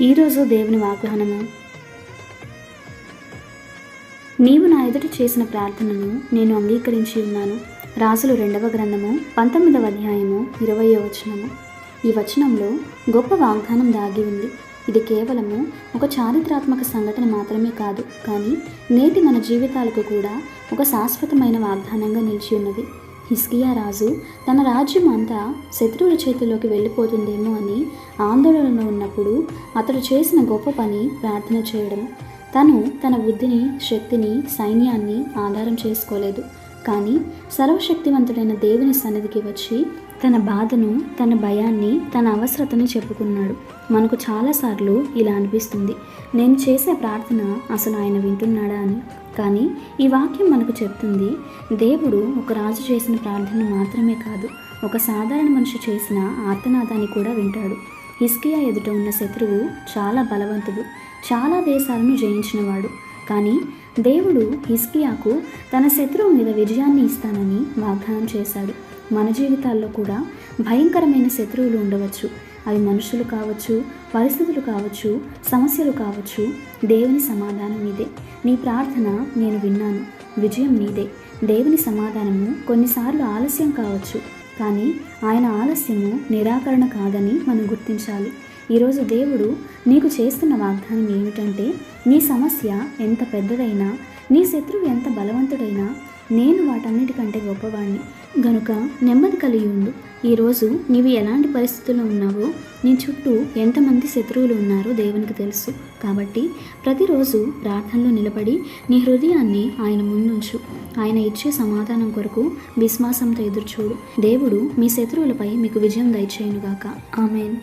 ఈరోజు దేవుని వాగ్దానము నీవు నా ఎదుట చేసిన ప్రార్థనను నేను అంగీకరించి ఉన్నాను. రాజులు రెండవ గ్రంథము పంతొమ్మిదవ అధ్యాయము ఇరవయో వచనము. ఈ వచనంలో గొప్ప వాగ్దానం దాగి ఉంది. ఇది కేవలము ఒక చారిత్రాత్మక సంఘటన మాత్రమే కాదు కానీ నేటి మన జీవితాలకు కూడా ఒక శాశ్వతమైన వాగ్దానంగా నిలిచి ఉన్నది. హిస్కియా రాజు తన రాజ్యం అంతా శత్రువుల చేతిలోకి వెళ్ళిపోతుందేమో అని ఆందోళనలో ఉన్నప్పుడు అతడు చేసిన గొప్ప పని ప్రార్థన చేయడం. తను తన బుద్ధిని శక్తిని సైన్యాన్ని ఆధారం చేసుకోలేదు. కానీ సర్వశక్తివంతుడైన దేవుని సన్నిధికి వచ్చి తన బాధను తన భయాన్ని తన అవసరతని చెప్పుకున్నాడు. మనకు చాలాసార్లు ఇలా అనిపిస్తుంది. నేను చేసే ప్రార్థన అసలు ఆయన వింటున్నాడా అని. కానీ ఈ వాక్యం మనకు చెప్తుంది దేవుడు ఒక రాజు చేసిన ప్రార్థన మాత్రమే కాదు ఒక సాధారణ మనిషి చేసిన ఆర్తనాదాన్ని కూడా వింటాడు. హిస్కియా ఎదుట ఉన్న శత్రువు చాలా బలవంతుడు చాలా దేశాలను జయించినవాడు. కానీ దేవుడు హిస్కియాకు తన శత్రువు మీద విజయాన్ని ఇస్తానని వాగ్దానం చేశాడు. మన జీవితాల్లో కూడా భయంకరమైన శత్రువులు ఉండవచ్చు. అవి మనుషులు కావచ్చు పరిస్థితులు కావచ్చు సమస్యలు కావచ్చు దేవుని సమాధానం నీదే. నీ ప్రార్థన నేను విన్నాను విజయం నీదే. దేవుని సమాధానము కొన్నిసార్లు ఆలస్యం కావచ్చు కానీ ఆయన ఆలస్యము నిరాకరణ కాదని మనం గుర్తించాలి. ఈరోజు దేవుడు నీకు చేస్తున్న వాగ్దానం ఏమిటంటే నీ సమస్య ఎంత పెద్దదైనా నీ శత్రువు ఎంత బలవంతుడైనా నేను వాటన్నిటికంటే గొప్పవాణ్ణి. గనుక నెమ్మది కలిగి ఉండు. ఈరోజు నీవు ఎలాంటి పరిస్థితుల్లో ఉన్నావో నీ చుట్టూ ఎంతమంది శత్రువులు ఉన్నారో దేవునికి తెలుసు. కాబట్టి ప్రతిరోజు ప్రార్థనలో నిలబడి నీ హృదయాన్ని ఆయన ముందుంచు. ఆయన ఇచ్చే సమాధానం కొరకు విశ్వాసంతో ఎదురుచూడు. దేవుడు మీ శత్రువులపై మీకు విజయం దయచేయునుగాక. ఆమెన్.